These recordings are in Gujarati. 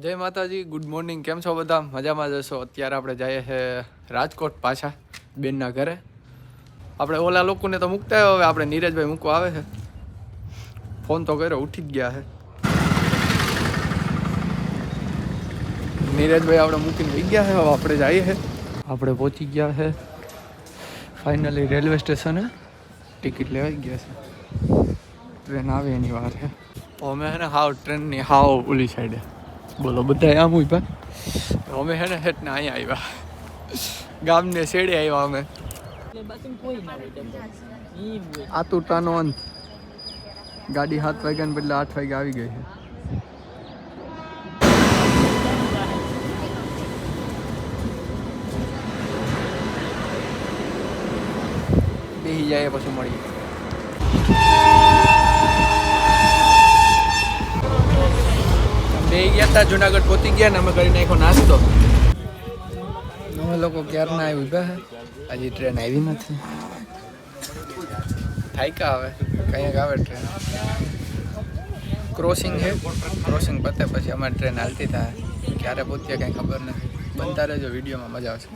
જય માતાજી ગુડ મોર્નિંગ કેમ છો બધા? મજામાં જશો અત્યારે આપણે જઈએ છે રાજકોટ પાછા, બેનના ઘરે. આપણે ઓલા લોકોને તો મૂકતા હવે આપણે નીરજભાઈ મૂકવા આવે છે. ફોન તો કર્યો, ઉઠી જ ગયા છે. નીરજભાઈ આપણે મૂકીને લઈ ગયા છે, હવે આપણે જઈએ છે. આપણે પહોંચી ગયા છે. ફાઇનલી રેલવે સ્ટેશને ટિકિટ લેવાઈ ગયા છે. ટ્રેન આવે એની વાર. છે અમે છે ને હાવ ટ્રેનની હાવ ઓલી સાઈડે બોલો બધા આમ ઉભા અમે હે ને હેઠ ને અહીંયા આવ્યા ગામને શેડે આવ્યા અમે આતુરતાનો અંત ગાડી સાત વાગ્યા ને બદલે આઠ વાગે આવી ગઈ છે બેસી જાય પછી મળીએ બે ગયા હતા જુનાગઢ પહોંચી ગયા ને અમે કરી નાખ્યો નાસ્તો. અમે લોકો ક્યારના આવી ઊભા હજી ટ્રેન આવી નથી. થાયકા આવે કંઈક આવે ટ્રેન ક્રોસિંગ છે? ક્રોસિંગ પતે પછી અમારી ટ્રેન હાલતી થાય ક્યારે પહોંચીએ કંઈ ખબર નથી. બનતા રહેજો વિડીયોમાં મજા આવશે.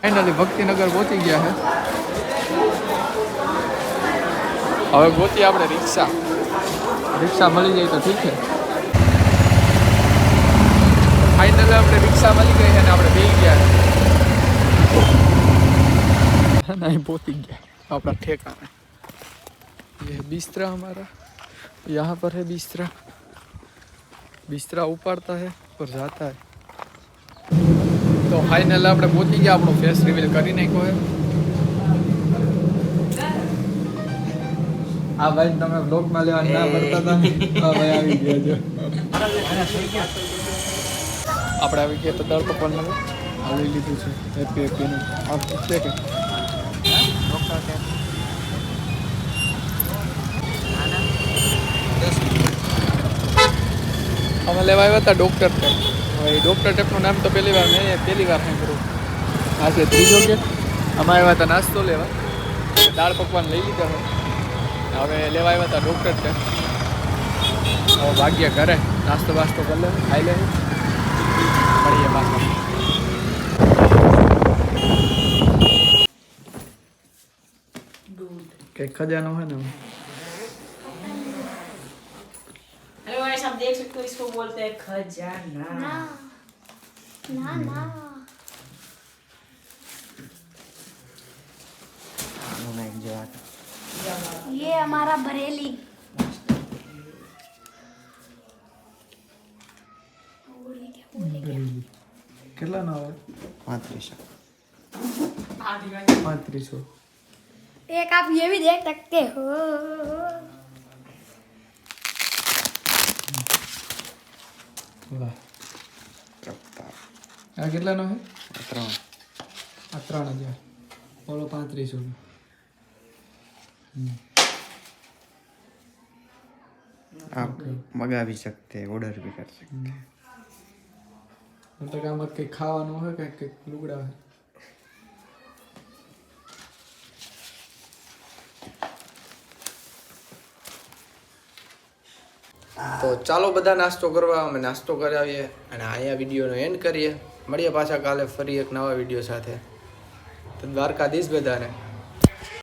ફાઇનલી ભક્તિનગર પહોંચી ગયા છે. હવે ગોતી આપણે રિક્ષા. રિક્ષા મળી જાય તો ઠીક છે. ફાઇનલ આપણે રિક્ષા મળી ગઈ છે અને આપણે બેસી ગયા અને અહીં પહોંચી ગયા આપણા ठेकाने ये बिस्तरा हमारा यहाँ पर है बिस्तरा बिस्तरा उपाड़ता है और जाता है તો ફાઇનલ આપણે પહોંચી ગયા આપણો ફેસ રિવીલ કરી નાખ્યો છે આ ભાઈ તમે બ્લોગમાં લેવા ના પડતા હતા હા ભાઈ આવી ગયા જો આપણે આવી ગયા તો દાળ પકવાન આવી લીધું છે. હેપી હેપીનું આ છે કે? અમે લેવા આવ્યા હતા ડૉક્ટર ટેપ હવે ડૉક્ટર ટેપનું નામ તો પહેલી વાર મેં પહેલી વાર સાંભળ્યું. આ છે ત્રીજો કે અમે આવ્યા હતા નાસ્તો લેવા. દાળ પકવાન લઈ લીધા છે. હવે લેવા આવ્યા હતા ડૉક્ટર ટેપ હવે ભાગ્ય ઘરે. નાસ્તો વાસ્તો કરી લે, ખાઈ લે. बात है। है ना? हेलो गाइस आप देख सकते हो इसको बोलते हैं खजाना। ना ना ना। हम्म। ये हमारा बरेली। કેટલા ના હોય પાંત્રીસો પાંત્રીસો एक आप ये भी देख सकते हो વાહ ત્રપ્પા આ કેટલાનો છે ત્રણ આ ત્રણ હજાર ઓલો પાંત્રીસો आप मंगा भी सकते हैं ऑर्डर भी कर सकते हैं આમાં કંઈક ખાવાનું હોય, કંઈક કંઈક લુગડા હોય. તો ચાલો બધા નાસ્તો કરવા, અમે નાસ્તો કરાવીએ અને અહીંયા વિડીયોનો એન્ડ કરીએ. મળીએ પાછા કાલે ફરી એક નવા વીડિયો સાથે. તો દ્વારકાધીશ બધાને.